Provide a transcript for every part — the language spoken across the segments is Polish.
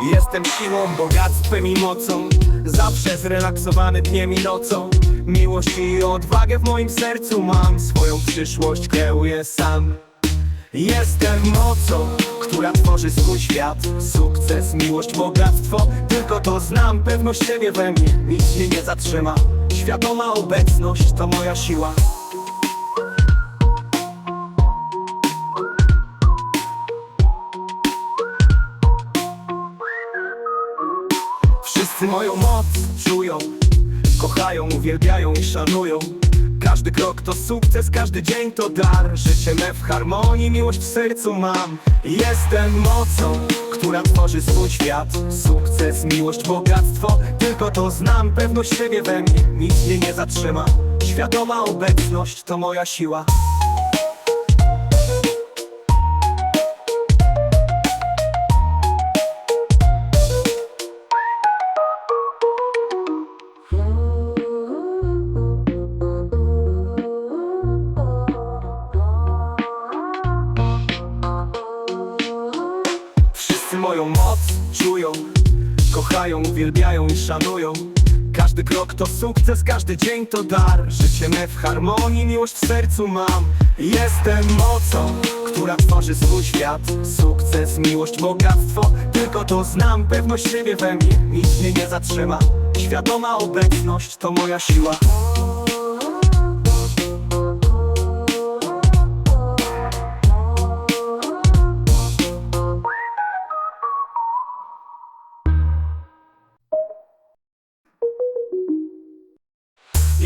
Jestem siłą, bogactwem i mocą. Zawsze zrelaksowany dniem i nocą. Miłość i odwagę w moim sercu mam. Swoją przyszłość kreuję sam. Jestem mocą, która tworzy swój świat. Sukces, miłość, bogactwo. Tylko to znam, pewność siebie we mnie. Nic mnie nie zatrzyma. Świadoma obecność to moja siła Wszyscy moją moc czują Kochają, uwielbiają i szanują. Każdy krok to sukces, każdy dzień to dar. Życie me w harmonii, miłość w sercu mam. Jestem mocą, która tworzy swój świat. Sukces, miłość, bogactwo Tylko to znam, pewność siebie we mnie Nic mnie nie zatrzyma. Świadoma obecność to moja siła Wszyscy moją moc czują Kochają, uwielbiają i szanują. Każdy krok to sukces, każdy dzień to dar. Życie me w harmonii, miłość w sercu mam. Jestem mocą, która tworzy swój świat. Sukces, miłość, bogactwo Tylko to znam, pewność siebie we mnie Nic mnie nie zatrzyma. Świadoma obecność to moja siła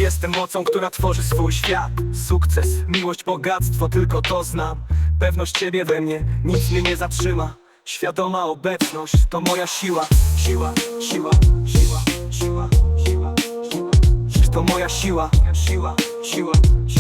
Jestem mocą, która tworzy swój świat. Sukces, miłość, bogactwo, tylko to znam. Pewność ciebie we mnie, nic mnie nie zatrzyma. Świadoma obecność, to moja siła. Siła, siła, siła, siła, siła, siła. To moja siła, siła, siła, siła